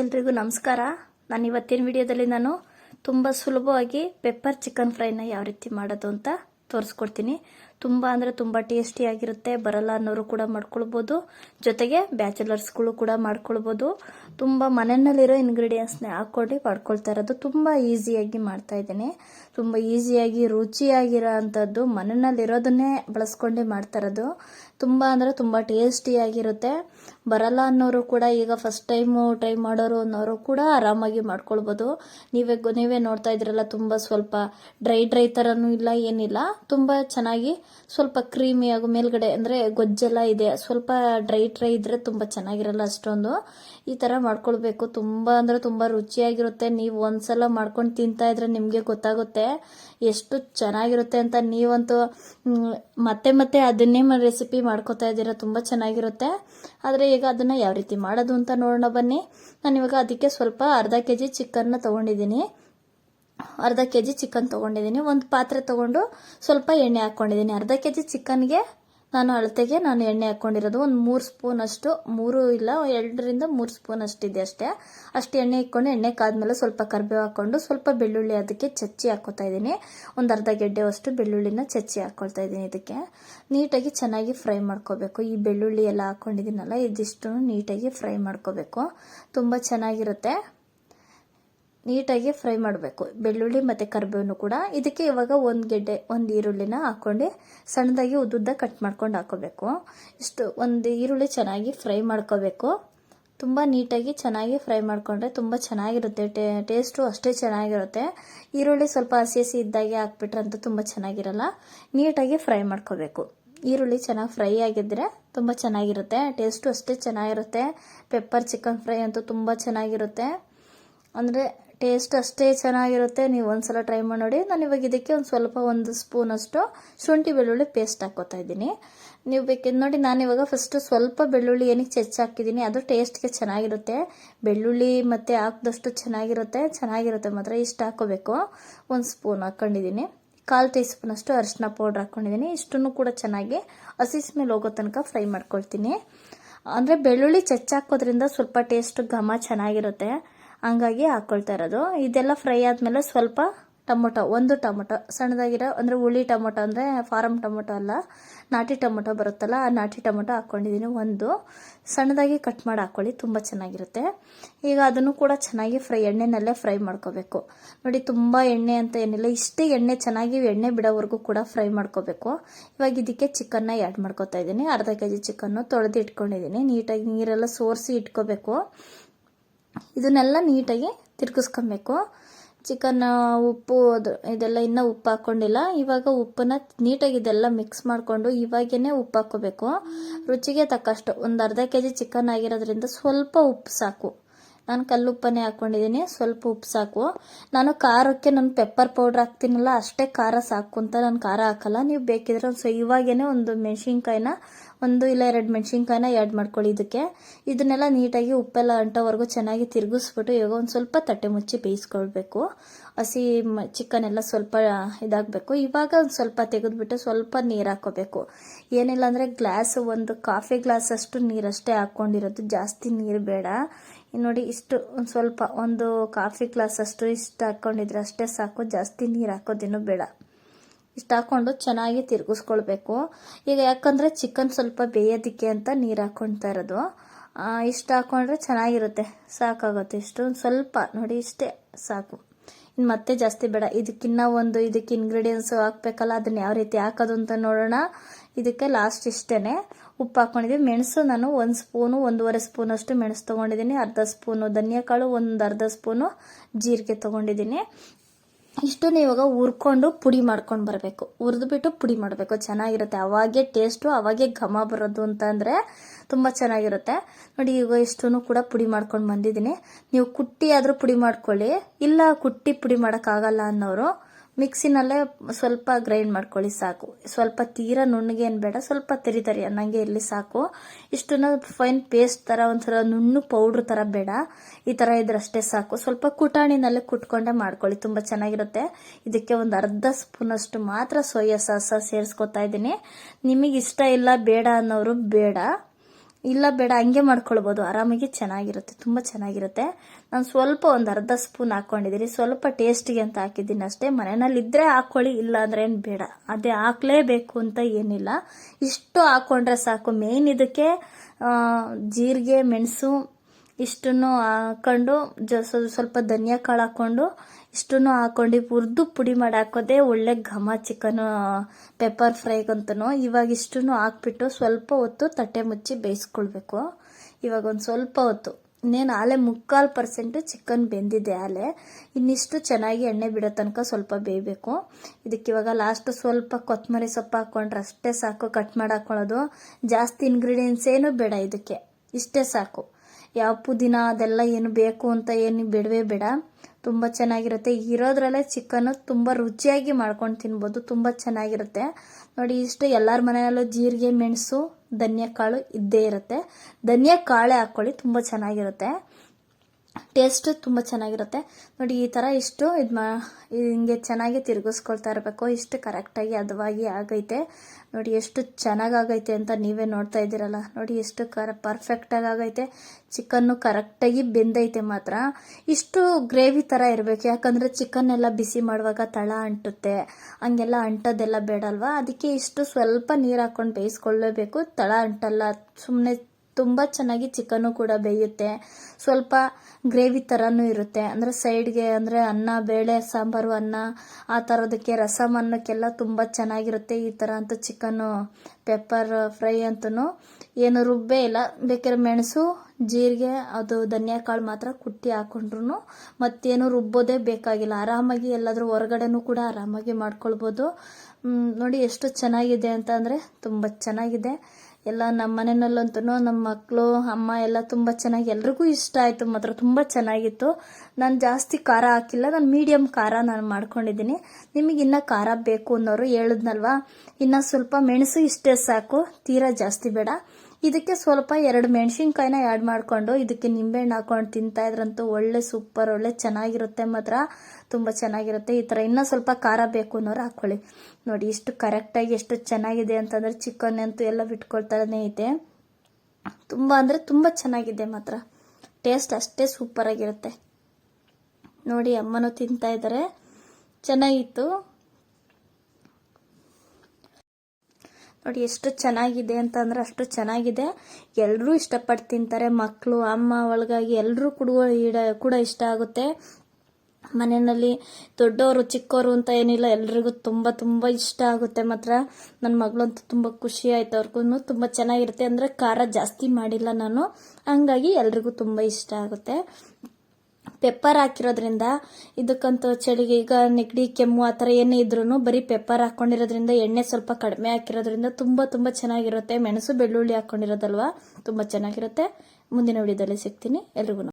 ಎಲ್ರಿಗೂ ನಮಸ್ಕಾರ. ನಾನು ಇವತ್ತಿನ ವಿಡಿಯೋದಲ್ಲಿ ನಾನು ತುಂಬ ಸುಲಭವಾಗಿ ಪೆಪ್ಪರ್ ಚಿಕನ್ ಫ್ರೈನ ಯಾವ ರೀತಿ ಮಾಡೋದು ಅಂತ ತೋರಿಸ್ಕೊಡ್ತೀನಿ. ತುಂಬ ಅಂದರೆ ತುಂಬ ಟೇಸ್ಟಿಯಾಗಿರುತ್ತೆ ಬರಲ್ಲ ಅನ್ನೋರು ಕೂಡ ಮಾಡ್ಕೊಳ್ಬೋದು. ಜೊತೆಗೆ ಬ್ಯಾಚುಲರ್ಸ್ಗಳು ಕೂಡ ಮಾಡ್ಕೊಳ್ಬೋದು. ತುಂಬ ಮನೆಯಲ್ಲಿರೋ ಇನ್ಗ್ರೀಡಿಯೆಂಟ್ಸ್ನೇ ಹಾಕ್ಕೊಂಡು ಪಡ್ಕೊಳ್ತಾ ಇರೋದು ತುಂಬ ಈಸಿಯಾಗಿ ಮಾಡ್ತಾ ಇದ್ದೀನಿ. ತುಂಬ ಈಸಿಯಾಗಿ ರುಚಿಯಾಗಿರೋ ಅಂಥದ್ದು ಮನೆಯಲ್ಲಿರೋದನ್ನೇ ಬಳಸ್ಕೊಂಡೆ ಮಾಡ್ತಾ ಇರೋದು. ತುಂಬ ಅಂದರೆ ತುಂಬ ಟೇಸ್ಟಿಯಾಗಿರುತ್ತೆ. ಬರಲ್ಲ ಅನ್ನೋರು ಕೂಡ ಈಗ ಫಸ್ಟ್ ಟೈಮು ಟ್ರೈ ಮಾಡೋರು ಅನ್ನೋರು ಕೂಡ ಆರಾಮಾಗಿ ಮಾಡ್ಕೊಳ್ಬೋದು. ನೀವೇ ನೀವೇ ನೋಡ್ತಾ ಇದ್ರಲ್ಲ ತುಂಬ ಸ್ವಲ್ಪ ಡ್ರೈ ಡ್ರೈ ಥರನೂ ಇಲ್ಲ, ಏನಿಲ್ಲ. ತುಂಬ ಚೆನ್ನಾಗಿ ಸ್ವಲ್ಪ ಕ್ರೀಮಿ ಆಗೋ ಮೇಲ್ಗಡೆ ಅಂದರೆ ಗೊಜ್ಜೆಲ್ಲ ಇದೆ. ಸ್ವಲ್ಪ ಡ್ರೈ ಡ್ರೈ ಇದ್ರೆ ತುಂಬ ಚೆನ್ನಾಗಿರಲ್ಲ ಅಷ್ಟೊಂದು. ಈ ಥರ ಮಾಡ್ಕೊಳ್ಬೇಕು. ತುಂಬ ಅಂದರೆ ತುಂಬ ರುಚಿಯಾಗಿರುತ್ತೆ. ನೀವು ಒಂದ್ಸಲ ಮಾಡ್ಕೊಂಡು ತಿಂತಾ ಇದ್ರೆ ನಿಮಗೆ ಗೊತ್ತಾಗುತ್ತೆ ಎಷ್ಟು ಚೆನ್ನಾಗಿರುತ್ತೆ ಅಂತ. ನೀವಂತೂ ಮತ್ತೆ ಮತ್ತೆ ಅದನ್ನೇ ರೆಸಿಪಿ ಮಾಡ್ಕೊತಾ ಇದ್ದೀರಾ, ತುಂಬ ಚೆನ್ನಾಗಿರುತ್ತೆ. ಆದರೆ ಈಗ ಅದನ್ನು ಯಾವ ರೀತಿ ಮಾಡೋದು ಅಂತ ನೋಡೋಣ ಬನ್ನಿ. ನಾನು ಇವಾಗ ಅದಕ್ಕೆ ಸ್ವಲ್ಪ ಅರ್ಧ ಕೆ ಜಿ ಚಿಕನ್ನ ತೊಗೊಂಡಿದ್ದೀನಿ. ಅರ್ಧ ಕೆ ಜಿ ಚಿಕನ್ ತೊಗೊಂಡಿದ್ದೀನಿ. ಒಂದು ಪಾತ್ರೆ ತೊಗೊಂಡು ಸ್ವಲ್ಪ ಎಣ್ಣೆ ಹಾಕ್ಕೊಂಡಿದ್ದೀನಿ ಅರ್ಧ ಕೆ ಜಿ ಚಿಕನ್ಗೆ ನಾನು ಅಳತೆಗೆ ನಾನು ಎಣ್ಣೆ ಹಾಕ್ಕೊಂಡಿರೋದು ಒಂದು ಮೂರು ಸ್ಪೂನ್ ಅಷ್ಟು, ಮೂರು ಇಲ್ಲ, ಎರಡರಿಂದ ಮೂರು ಸ್ಪೂನ್ ಅಷ್ಟಿದೆ ಅಷ್ಟೇ. ಅಷ್ಟು ಎಣ್ಣೆ ಇಟ್ಕೊಂಡು ಎಣ್ಣೆ ಕಾದ್ಮೇಲೆ ಸ್ವಲ್ಪ ಕರಿಬೇವು ಹಾಕ್ಕೊಂಡು ಸ್ವಲ್ಪ ಬೆಳ್ಳುಳ್ಳಿ ಅದಕ್ಕೆ ಚಚ್ಚಿ ಹಾಕೋತಾ ಇದ್ದೀನಿ. ಒಂದು ಅರ್ಧ ಗೆಡ್ಡೆ ಅಷ್ಟು ಬೆಳ್ಳುಳ್ಳಿನ ಚಚ್ಚಿ ಹಾಕ್ಕೊಳ್ತಾ ಇದ್ದೀನಿ ಇದಕ್ಕೆ. ನೀಟಾಗಿ ಚೆನ್ನಾಗಿ ಫ್ರೈ ಮಾಡ್ಕೋಬೇಕು. ಈ ಬೆಳ್ಳುಳ್ಳಿ ಎಲ್ಲ ಹಾಕ್ಕೊಂಡಿದ್ದೀನಲ್ಲ ಇದಿಷ್ಟು ನೀಟಾಗಿ ಫ್ರೈ ಮಾಡ್ಕೋಬೇಕು. ತುಂಬ ಚೆನ್ನಾಗಿರುತ್ತೆ. ನೀಟಾಗಿ ಫ್ರೈ ಮಾಡಬೇಕು. ಬೆಳ್ಳುಳ್ಳಿ ಮತ್ತು ಕರಿಬೇವನ್ನು ಕೂಡ ಇದಕ್ಕೆ ಇವಾಗ ಒಂದು ಗೆಡ್ಡೆ, ಒಂದು ಈರುಳ್ಳಿನ ಹಾಕ್ಕೊಂಡು ಸಣ್ಣದಾಗಿ ಉದ್ದುದ್ದ ಕಟ್ ಮಾಡ್ಕೊಂಡು ಹಾಕೋಬೇಕು. ಇಷ್ಟು ಒಂದು ಈರುಳ್ಳಿ ಚೆನ್ನಾಗಿ ಫ್ರೈ ಮಾಡ್ಕೋಬೇಕು. ತುಂಬ ನೀಟಾಗಿ ಚೆನ್ನಾಗಿ ಫ್ರೈ ಮಾಡಿಕೊಂಡ್ರೆ ತುಂಬ ಚೆನ್ನಾಗಿರುತ್ತೆ. ಟೇ, ಟೇಸ್ಟು ಅಷ್ಟೇ ಚೆನ್ನಾಗಿರುತ್ತೆ. ಈರುಳ್ಳಿ ಸ್ವಲ್ಪ ಹಸಿ ಹಸಿ ಇದ್ದಾಗೆ ಹಾಕ್ಬಿಟ್ರಂತೂ ತುಂಬ ಚೆನ್ನಾಗಿರಲ್ಲ. ನೀಟಾಗಿ ಫ್ರೈ ಮಾಡ್ಕೋಬೇಕು. ಈರುಳ್ಳಿ ಚೆನ್ನಾಗಿ ಫ್ರೈ ಆಗಿದ್ದರೆ ತುಂಬ ಚೆನ್ನಾಗಿರುತ್ತೆ. ಟೇಸ್ಟು ಅಷ್ಟೇ ಚೆನ್ನಾಗಿರುತ್ತೆ. ಪೆಪ್ಪರ್ ಚಿಕನ್ ಫ್ರೈ ಅಂತೂ ತುಂಬ ಚೆನ್ನಾಗಿರುತ್ತೆ. ಅಂದರೆ ಟೇಸ್ಟ್ ಅಷ್ಟೇ ಚೆನ್ನಾಗಿರುತ್ತೆ. ನೀವು ಒಂದ್ಸಲ ಟ್ರೈ ಮಾಡಿ ನೋಡಿ ನಾನು ಇವಾಗ ಇದಕ್ಕೆ ಒಂದು ಸ್ವಲ್ಪ ಒಂದು ಸ್ಪೂನಷ್ಟು ಶುಂಠಿ ಬೆಳ್ಳುಳ್ಳಿ ಪೇಸ್ಟ್ ಹಾಕೋತಾ ಇದ್ದೀನಿ. ನೀವು ಬೇಕಿದ್ದು ನೋಡಿ ನಾನು ಇವಾಗ ಫಸ್ಟು ಸ್ವಲ್ಪ ಬೆಳ್ಳುಳ್ಳಿ ಏನಕ್ಕೆ ಚೆಚ್ಚಿ ಹಾಕಿದ್ದೀನಿ, ಅದು ಟೇಸ್ಟ್ಗೆ ಚೆನ್ನಾಗಿರುತ್ತೆ. ಬೆಳ್ಳುಳ್ಳಿ ಮತ್ತು ಹಾಕಿದಷ್ಟು ಚೆನ್ನಾಗಿರುತ್ತೆ ಚೆನ್ನಾಗಿರುತ್ತೆ ಮಾತ್ರ, ಇಷ್ಟು ಹಾಕೋಬೇಕು. ಒಂದು ಸ್ಪೂನ್ ಹಾಕ್ಕೊಂಡಿದ್ದೀನಿ ಕಾಲು ಟೀ ಸ್ಪೂನಷ್ಟು ಅರಿಶಿನ ಪೌಡ್ರ್ ಹಾಕ್ಕೊಂಡಿದ್ದೀನಿ ಇಷ್ಟನ್ನು ಕೂಡ ಚೆನ್ನಾಗಿ ಹಸಿ ಸ್ಮೆಲ್ ಹೋಗೋ ತನಕ ಫ್ರೈ ಮಾಡ್ಕೊಳ್ತೀನಿ. ಅಂದರೆ ಬೆಳ್ಳುಳ್ಳಿ ಚಚ್ಚಾಕೋದ್ರಿಂದ ಸ್ವಲ್ಪ ಟೇಸ್ಟ್ ಘಮ ಚೆನ್ನಾಗಿರುತ್ತೆ. ಹಂಗಾಗಿ ಹಾಕ್ಕೊಳ್ತಾ ಇರೋದು. ಇದೆಲ್ಲ ಫ್ರೈ ಆದಮೇಲೆ ಸ್ವಲ್ಪ ಟೊಮೊಟೊ, ಒಂದು ಟೊಮೊಟೊ, ಸಣ್ಣದಾಗಿರೋ ಅಂದರೆ ಹುಳಿ ಟೊಮೊಟೊ ಅಂದರೆ ಫಾರಮ್ ಟೊಮೊಟೊ ಅಲ್ಲ, ನಾಟಿ ಟೊಮೊಟೊ ಬರುತ್ತಲ್ಲ, ಆ ನಾಟಿ ಟೊಮೊಟೊ ಹಾಕ್ಕೊಂಡಿದ್ದೀನಿ ಒಂದು. ಸಣ್ಣದಾಗಿ ಕಟ್ ಮಾಡಿ ಹಾಕ್ಕೊಳ್ಳಿ ತುಂಬ ಚೆನ್ನಾಗಿರುತ್ತೆ. ಈಗ ಅದನ್ನು ಕೂಡ ಚೆನ್ನಾಗಿ ಫ್ರೈ ಎಣ್ಣೆನಲ್ಲೇ ಫ್ರೈ ಮಾಡ್ಕೋಬೇಕು. ನೋಡಿ, ತುಂಬ ಎಣ್ಣೆ ಅಂತ ಏನಿಲ್ಲ, ಇಷ್ಟೇ ಎಣ್ಣೆ ಚೆನ್ನಾಗಿ ಎಣ್ಣೆ ಬಿಡೋವರೆಗೂ ಕೂಡ ಫ್ರೈ ಮಾಡ್ಕೋಬೇಕು. ಇವಾಗ ಇದಕ್ಕೆ ಚಿಕನ್ನ ಆ್ಯಡ್ ಮಾಡ್ಕೊತಾ ಇದ್ದೀನಿ. ಅರ್ಧ ಕೆ ಜಿ ಚಿಕನ್ನು ತೊಳೆದು ಇಟ್ಕೊಂಡಿದ್ದೀನಿ. ನೀಟಾಗಿ ನೀರೆಲ್ಲ ಸೋರಿಸಿ ಇಟ್ಕೋಬೇಕು. ಇದನ್ನೆಲ್ಲ ನೀಟಾಗಿ ತಿರ್ಗಿಸ್ಕೊಬೇಕು. ಚಿಕನ್, ಉಪ್ಪು, ಅದು ಇದೆಲ್ಲ ಇನ್ನೂ ಉಪ್ಪು ಹಾಕ್ಕೊಂಡಿಲ್ಲ ಇವಾಗ ಉಪ್ಪನ್ನ ನೀಟಾಗಿ ಇದೆಲ್ಲ ಮಿಕ್ಸ್ ಮಾಡಿಕೊಂಡು ಇವಾಗೇನೆ ಉಪ್ಪು ಹಾಕ್ಕೋಬೇಕು. ರುಚಿಗೆ ತಕ್ಕಷ್ಟು ಒಂದು ಅರ್ಧ ಕೆ ಜಿ ಚಿಕನ್ ಆಗಿರೋದ್ರಿಂದ ಸ್ವಲ್ಪ ಉಪ್ಪು ಸಾಕು. ನಾನು ಕಲ್ಲುಪ್ಪನ್ನೇ ಹಾಕೊಂಡಿದ್ದೀನಿ ಸ್ವಲ್ಪ ಉಪ್ಪು ಸಾಕು. ನಾನು ಖಾರಕ್ಕೆ ನಾನು ಪೆಪ್ಪರ್ ಪೌಡ್ರ್ ಹಾಕ್ತೀನಲ್ಲ, ಅಷ್ಟೇ ಖಾರ ಸಾಕು ಅಂತ ನಾನು ಖಾರ ಹಾಕಲ್ಲ. ನೀವು ಬೇಕಿದ್ರೆ ಸೊ ಇವಾಗೇನೆ ಒಂದು ಮೆಣಸಿನ್ಕಾಯಿನ, ಒಂದು ಇಲ್ಲ ಎರಡು ಮೆಣಸಿನ್ಕಾಯಿನ ಆ್ಯಡ್ ಮಾಡ್ಕೊಳ್ಳಿ ಇದಕ್ಕೆ ಇದನ್ನೆಲ್ಲ ನೀಟಾಗಿ ಉಪ್ಪೆಲ್ಲ ಅಂಟೋವರೆಗೂ ಚೆನ್ನಾಗಿ ತಿರುಗಿಸ್ಬಿಟ್ಟು ಇವಾಗ ಒಂದು ಸ್ವಲ್ಪ ತಟ್ಟೆ ಮುಚ್ಚಿ ಬೇಯಿಸ್ಕೊಳ್ಬೇಕು. ಹಸಿ ಚಿಕನ್ ಎಲ್ಲ ಸ್ವಲ್ಪ ಇದಾಗಬೇಕು. ಇವಾಗ ಒಂದು ಸ್ವಲ್ಪ ತೆಗೆದುಬಿಟ್ಟು ಸ್ವಲ್ಪ ನೀರು ಹಾಕೋಬೇಕು. ಏನಿಲ್ಲ ಅಂದರೆ ಗ್ಲಾಸ್, ಒಂದು ಕಾಫಿ ಗ್ಲಾಸ್ ಅಷ್ಟು ನೀರಷ್ಟೇ ಹಾಕ್ಕೊಂಡಿರೋದು ಜಾಸ್ತಿ ನೀರು ಬೇಡ. ನೋಡಿ, ಇಷ್ಟು ಒಂದು ಸ್ವಲ್ಪ ಒಂದು ಕಾಫಿ ಗ್ಲಾಸ್ ಅಷ್ಟು ಇಷ್ಟು ಹಾಕ್ಕೊಂಡಿದ್ರೆ ಅಷ್ಟೇ ಸಾಕು. ಜಾಸ್ತಿ ನೀರು ಹಾಕೋದೇನು ಬೇಡ. ಇಷ್ಟು ಹಾಕ್ಕೊಂಡು ಚೆನ್ನಾಗಿ ತಿರುಗಿಸ್ಕೊಳ್ಬೇಕು. ಈಗ ಯಾಕಂದರೆ ಚಿಕನ್ ಸ್ವಲ್ಪ ಬೇಯೋದಕ್ಕೆ ಅಂತ ನೀರು ಹಾಕ್ಕೊಳ್ತಾ ಇರೋದು. ಇಷ್ಟು ಹಾಕ್ಕೊಂಡ್ರೆ ಚೆನ್ನಾಗಿರುತ್ತೆ. ಸಾಕಾಗುತ್ತೆ. ಇಷ್ಟು ಸ್ವಲ್ಪ ನೋಡಿ, ಇಷ್ಟೇ ಸಾಕು. ಮತ್ತೆ ಜಾಸ್ತಿ ಬೇಡ. ಇದಕ್ಕಿನ್ನ ಒಂದು, ಇದಕ್ಕೆ ಇಂಗ್ರೀಡಿಯೆಂಟ್ಸ್ ಹಾಕ್ಬೇಕಲ್ಲ, ಅದನ್ನ ಯಾವ ರೀತಿ ಹಾಕೋದು ಅಂತ ನೋಡೋಣ. ಇದಕ್ಕೆ ಲಾಸ್ಟ್ ಇಷ್ಟೇ ಉಪ್ಪು ಹಾಕ್ಕೊಂಡಿದ್ದೀವಿ ಮೆಣಸು ನಾನು ಒಂದು ಸ್ಪೂನು, ಒಂದೂವರೆ ಸ್ಪೂನಷ್ಟು ಮೆಣಸು ತೊಗೊಂಡಿದ್ದೀನಿ. ಅರ್ಧ ಸ್ಪೂನು ಧನಿಯಾಕಾಳು, ಒಂದು ಅರ್ಧ ಸ್ಪೂನು ಜೀರಿಗೆ ತೊಗೊಂಡಿದ್ದೀನಿ. ಇಷ್ಟನ್ನು ಇವಾಗ ಹುರ್ಕೊಂಡು ಪುಡಿ ಮಾಡ್ಕೊಂಡು ಬರಬೇಕು. ಹುರಿದ್ಬಿಟ್ಟು ಪುಡಿ ಮಾಡಬೇಕು. ಚೆನ್ನಾಗಿರುತ್ತೆ. ಅವಾಗೆ ಟೇಸ್ಟು ಅವಾಗೆ ಘಮ ಬರೋದು ಅಂತಂದರೆ ತುಂಬ ಚೆನ್ನಾಗಿರುತ್ತೆ. ನೋಡಿ, ಈಗ ಇಷ್ಟೂ ಕೂಡ ಪುಡಿ ಮಾಡ್ಕೊಂಡು ಬಂದಿದ್ದೀನಿ. ನೀವು ಕುಟ್ಟಿ ಆದರೂ ಪುಡಿ ಮಾಡ್ಕೊಳ್ಳಿ. ಇಲ್ಲ, ಕುಟ್ಟಿ ಪುಡಿ ಮಾಡೋಕ್ಕಾಗಲ್ಲ ಅನ್ನೋರು ಮಿಕ್ಸಿನಲ್ಲೇ ಸ್ವಲ್ಪ ಗ್ರೈಂಡ್ ಮಾಡ್ಕೊಳ್ಳಿ ಸಾಕು. ಸ್ವಲ್ಪ ತೀರಾ ನುಣ್ಣಗೇನು ಬೇಡ, ಸ್ವಲ್ಪ ತರಿ ತರಿ ಅನ್ನಂಗೆ ಇರಲಿ ಸಾಕು. ಇಷ್ಟನ್ನು ಫೈನ್ ಪೇಸ್ಟ್ ಥರ ಒಂಥರ ನುಣ್ಣು ಪೌಡ್ರ್ ಥರ ಬೇಡ. ಈ ಥರ ಇದ್ರಷ್ಟೇ ಸಾಕು. ಸ್ವಲ್ಪ ಕುಟಾಣಿನಲ್ಲೇ ಕುಟ್ಕೊಂಡೆ ಮಾಡ್ಕೊಳ್ಳಿ, ತುಂಬ ಚೆನ್ನಾಗಿರುತ್ತೆ. ಇದಕ್ಕೆ ಒಂದು ಅರ್ಧ ಸ್ಪೂನಷ್ಟು ಮಾತ್ರ ಸೋಯಾ ಸಾಸ ಸೇರಿಸ್ಕೊತಾ ಇದ್ದೀನಿ. ನಿಮಗೆ ಇಷ್ಟ ಇಲ್ಲ, ಬೇಡ ಅನ್ನೋರು ಬೇಡ. ಇಲ್ಲ ಬೇಡ, ಹಂಗೆ ಮಾಡ್ಕೊಳ್ಬೋದು. ಆರಾಮಾಗಿ ಚೆನ್ನಾಗಿರುತ್ತೆ, ತುಂಬ ಚೆನ್ನಾಗಿರುತ್ತೆ. ನಾನು ಸ್ವಲ್ಪ ಒಂದು ಅರ್ಧ ಸ್ಪೂನ್ ಹಾಕ್ಕೊಂಡಿದ್ದೀನಿ ಸ್ವಲ್ಪ ಟೇಸ್ಟಿಗೆ ಅಂತ ಹಾಕಿದ್ದೀನಿ ಅಷ್ಟೇ. ಮನೆಯಲ್ಲಿದ್ದರೆ ಹಾಕ್ಕೊಳ್ಳಿ ಇಲ್ಲ ಅಂದ್ರೆ ಏನು ಬೇಡ. ಅದೇ ಹಾಕ್ಲೇಬೇಕು ಅಂತ ಏನಿಲ್ಲ. ಇಷ್ಟು ಹಾಕ್ಕೊಂಡ್ರೆ ಸಾಕು. ಮೇಯ್ನ್ ಇದಕ್ಕೆ ಜೀರಿಗೆ, ಮೆಣಸು ಇಷ್ಟನ್ನು ಹಾಕೊಂಡು ಜ ಸ್ವ- ಸ್ವಲ್ಪ ಧನಿಯಾ ಕಾಳು ಹಾಕೊಂಡು ಇಷ್ಟನ್ನು ಹಾಕೊಂಡು ಹುರಿದು ಪುಡಿ ಮಾಡಿ ಹಾಕೋದೇ ಒಳ್ಳೆ ಘಮ ಚಿಕನ್ ಪೆಪ್ಪರ್ ಫ್ರೈಗಂತೂ ಇವಾಗ ಇಷ್ಟನ್ನು ಹಾಕ್ಬಿಟ್ಟು ಸ್ವಲ್ಪ ಹೊತ್ತು ತಟ್ಟೆ ಮುಚ್ಚಿ ಬೇಯಿಸ್ಕೊಳ್ಬೇಕು. ಇವಾಗ ಒಂದು ಸ್ವಲ್ಪ ಹೊತ್ತು. ಇನ್ನೇನು ಆಲೆ ಮುಕ್ಕಾಲು ಪರ್ಸೆಂಟು ಚಿಕನ್ ಬೆಂದಿದೆ ಆಲೆ. ಇನ್ನಿಷ್ಟು ಚೆನ್ನಾಗಿ ಎಣ್ಣೆ ಬಿಡೋ ತನಕ ಸ್ವಲ್ಪ ಬೇಯಬೇಕು. ಇದಕ್ಕೆ ಇವಾಗ ಲಾಸ್ಟ್ ಸ್ವಲ್ಪ ಕೊತ್ತಂಬರಿ ಸೊಪ್ಪು ಹಾಕ್ಕೊಂಡ್ರೆ ಅಷ್ಟೇ ಸಾಕು. ಕಟ್ ಮಾಡಿ ಹಾಕೊಳ್ಳೋದು. ಜಾಸ್ತಿ ಇಂಗ್ರೀಡಿಯೆಂಟ್ಸ್ ಏನು ಬೇಡ ಇದಕ್ಕೆ. ಇಷ್ಟೇ ಸಾಕು. ಯಾವ ಪುದೀನ ಅದೆಲ್ಲ ಏನು ಬೇಕು ಅಂತ ಏನು ಬೇಡವೇ ಬೇಡ. ತುಂಬ ಚೆನ್ನಾಗಿರುತ್ತೆ. ಇರೋದ್ರಲ್ಲೇ ಚಿಕನ್ ತುಂಬ ರುಚಿಯಾಗಿ ಮಾಡ್ಕೊಂಡು ತಿನ್ಬೋದು. ತುಂಬ ಚೆನ್ನಾಗಿರುತ್ತೆ. ನೋಡಿ, ಇಷ್ಟು ಎಲ್ಲರ ಮನೆಯಲ್ಲೂ ಜೀರಿಗೆ, ಮೆಣಸು ಧನಿಯಾ ಕಾಳು ಇದ್ದೇ ಇರುತ್ತೆ. ಧನಿಯಾ ಕಾಳೆ ಹಾಕ್ಕೊಳ್ಳಿ ತುಂಬ ಚೆನ್ನಾಗಿರುತ್ತೆ. ಟೇಸ್ಟ್ ತುಂಬ ಚೆನ್ನಾಗಿರುತ್ತೆ. ನೋಡಿ, ಈ ಥರ ಇಷ್ಟು ಇದು ಮಾ, ಹಿಂಗೆ ಚೆನ್ನಾಗಿ ತಿರುಗಿಸ್ಕೊಳ್ತಾ ಇರಬೇಕು. ಇಷ್ಟು ಕರೆಕ್ಟಾಗಿ ಹದವಾಗಿ ಆಗೈತೆ. ನೋಡಿ, ಎಷ್ಟು ಚೆನ್ನಾಗಿ ಆಗೈತೆ ಅಂತ ನೀವೇ ನೋಡ್ತಾ ಇದ್ದೀರಲ್ಲ. ನೋಡಿ, ಎಷ್ಟು ಕರ ಪರ್ಫೆಕ್ಟಾಗಿ ಆಗೈತೆ ಚಿಕನ್ನು ಕರೆಕ್ಟಾಗಿ ಬೆಂದೈತೆ ಮಾತ್ರ. ಇಷ್ಟು ಗ್ರೇವಿ ಥರ ಇರಬೇಕು. ಯಾಕಂದರೆ ಚಿಕನ್ನೆಲ್ಲ ಬಿಸಿ ಮಾಡುವಾಗ ತಳ ಅಂಟುತ್ತೆ. ಹಂಗೆಲ್ಲ ಅಂಟೋದೆಲ್ಲ ಬೇಡಲ್ವಾ? ಅದಕ್ಕೆ ಇಷ್ಟು ಸ್ವಲ್ಪ ನೀರು ಹಾಕ್ಕೊಂಡು ಬೇಯಿಸ್ಕೊಳ್ಳೇಬೇಕು. ತಳ ಅಂಟಲ್ಲ. ಸುಮ್ಮನೆ ತುಂಬ ಚೆನ್ನಾಗಿ ಚಿಕನ್ನು ಕೂಡ ಬೇಯುತ್ತೆ. ಸ್ವಲ್ಪ ಗ್ರೇವಿ ಥರನೂ ಇರುತ್ತೆ. ಅಂದರೆ ಸೈಡ್ಗೆ ಅಂದರೆ ಅನ್ನ, ಬೇಳೆ, ಸಾಂಬಾರು, ಅನ್ನ, ಆ ಥರದಕ್ಕೆ ರಸಮ್ ಅನ್ನಕ್ಕೆಲ್ಲ ತುಂಬ ಚೆನ್ನಾಗಿರುತ್ತೆ ಈ ಥರ ಅಂತೂ ಚಿಕನ್ನು ಪೆಪ್ಪರ್, ಫ್ರೈ ಅಂತೂ ಏನು ರುಬ್ಬೇ ಇಲ್ಲ. ಬೇಕಾದ್ರೆ ಮೆಣಸು, ಜೀರಿಗೆ, ಅದು ಧನಿಯಾ ಕಾಳು ಮಾತ್ರ ಕುಟ್ಟಿ ಹಾಕೊಂಡ್ರು ಮತ್ತೇನು ರುಬ್ಬೋದೇ ಬೇಕಾಗಿಲ್ಲ. ಆರಾಮಾಗಿ ಎಲ್ಲಾದರೂ ಹೊರಗಡೆನೂ ಕೂಡ ಆರಾಮಾಗಿ ಮಾಡ್ಕೊಳ್ಬೋದು. ನೋಡಿ ಎಷ್ಟು ಚೆನ್ನಾಗಿದೆ ಅಂತ ಅಂದರೆ ತುಂಬ ಚೆನ್ನಾಗಿದೆ. ಎಲ್ಲ ನಮ್ಮ ಮನೆಯಲ್ಲಂತೂ ನಮ್ಮ ಮಕ್ಕಳು ಅಮ್ಮ ಎಲ್ಲ ತುಂಬ ಚೆನ್ನಾಗಿ, ಎಲ್ರಿಗೂ ಇಷ್ಟ ಆಯಿತು ಮಾತ್ರ, ತುಂಬ ಚೆನ್ನಾಗಿತ್ತು. ನಾನು ಜಾಸ್ತಿ ಖಾರ ಹಾಕಿಲ್ಲ, ನಾನು ಮೀಡಿಯಮ್ ಖಾರ ನಾನು ಮಾಡ್ಕೊಂಡಿದ್ದೀನಿ. ನಿಮಗೆ ಇನ್ನೂ ಖಾರ ಬೇಕು ಅನ್ನೋರು ಹೇಳಿದ್ನಲ್ವಾ? ಇನ್ನು ಸ್ವಲ್ಪ ಮೆಣಸು ಇಷ್ಟೇ ಸಾಕು, ತೀರಾ ಜಾಸ್ತಿ ಬೇಡ. ಇದಕ್ಕೆ ಸ್ವಲ್ಪ ಎರಡು ಮೆಣಸಿನ್ಕಾಯಿನ ಆ್ಯಡ್ ಮಾಡಿಕೊಂಡು ಇದಕ್ಕೆ ನಿಂಬೆಹಣ್ಣು ಹಾಕೊಂಡು ತಿಂತಾ ಇದ್ರಂತೂ ಒಳ್ಳೆ ಸೂಪರ್ ಒಳ್ಳೆ ಚೆನ್ನಾಗಿರುತ್ತೆ ಮಾತ್ರ. ತುಂಬ ಚೆನ್ನಾಗಿರುತ್ತೆ. ಈ ಥರ ಇನ್ನೂ ಸ್ವಲ್ಪ ಖಾರ ಬೇಕು ಅನ್ನೋರು ಹಾಕ್ಕೊಳ್ಳಿ ನೋಡಿ, ಇಷ್ಟು ಕರೆಕ್ಟಾಗಿ ಎಷ್ಟು ಚೆನ್ನಾಗಿದೆ ಅಂತಂದರೆ ಚಿಕನ್ ಅಂತೂ ಎಲ್ಲ ಬಿಟ್ಕೊಳ್ತಾನೆ ಇದೆ. ತುಂಬ ಅಂದರೆ ತುಂಬ ಚೆನ್ನಾಗಿದೆ ಮಾತ್ರ. ಟೇಸ್ಟ್ ಅಷ್ಟೇ ಸೂಪರಾಗಿರುತ್ತೆ ನೋಡಿ, ಅಮ್ಮನೂ ತಿಂತಾ ಇದ್ದಾರೆ ಚೆನ್ನಾಗಿತ್ತು. ನೋಡಿ, ಎಷ್ಟು ಚೆನ್ನಾಗಿದೆ ಅಂತ ಅಂದ್ರೆ ಅಷ್ಟು ಚೆನ್ನಾಗಿದೆ. ಎಲ್ಲರೂ ಇಷ್ಟಪಟ್ಟು ತಿಂತಾರೆ. ಮಕ್ಕಳು ಅಮ್ಮ ಒಳಗಾಗಿ ಎಲ್ಲರೂ ಕುಡುವ ಇಡ, ಕೂಡ ಇಷ್ಟ ಆಗುತ್ತೆ. ಮನೆಯಲ್ಲಿ ದೊಡ್ಡವರು ಚಿಕ್ಕವರು ಅಂತ ಏನಿಲ್ಲ, ಎಲ್ರಿಗೂ ತುಂಬ ತುಂಬ ಇಷ್ಟ ಆಗುತ್ತೆ ಮಾತ್ರ. ನನ್ನ ಮಗಳಂತೂ ತುಂಬ ಖುಷಿ ಆಯ್ತು. ಅವ್ರಿಗೂ ತುಂಬ ಚೆನ್ನಾಗಿರುತ್ತೆ. ಅಂದರೆ ಖಾರ ಜಾಸ್ತಿ ಮಾಡಿಲ್ಲ ನಾನು. ಹಂಗಾಗಿ ಎಲ್ರಿಗೂ ತುಂಬ ಇಷ್ಟ ಆಗುತ್ತೆ. ಪೆಪ್ಪರ್ ಹಾಕಿರೋದ್ರಿಂದ ಇದಕ್ಕಂತೂ ಚಳಿಗೆ ಈಗ ನೆಗಡಿ, ಕೆಮ್ಮು ಆ ಥರ ಏನೇ ಇದ್ರೂ ಬರೀ ಪೆಪ್ಪರ್ ಹಾಕೊಂಡಿರೋದ್ರಿಂದ ಎಣ್ಣೆ ಸ್ವಲ್ಪ ಕಡಿಮೆ ಹಾಕಿರೋದ್ರಿಂದ ತುಂಬ ತುಂಬ ಚೆನ್ನಾಗಿರುತ್ತೆ. ಮೆಣಸು, ಬೆಳ್ಳುಳ್ಳಿ ಹಾಕೊಂಡಿರೋದಲ್ವಾ? ತುಂಬ ಚೆನ್ನಾಗಿರುತ್ತೆ. ಮುಂದಿನ ವಿಡಿಯೋದಲ್ಲಿ ಸಿಗ್ತೀನಿ. ಎಲ್ರಿಗೂ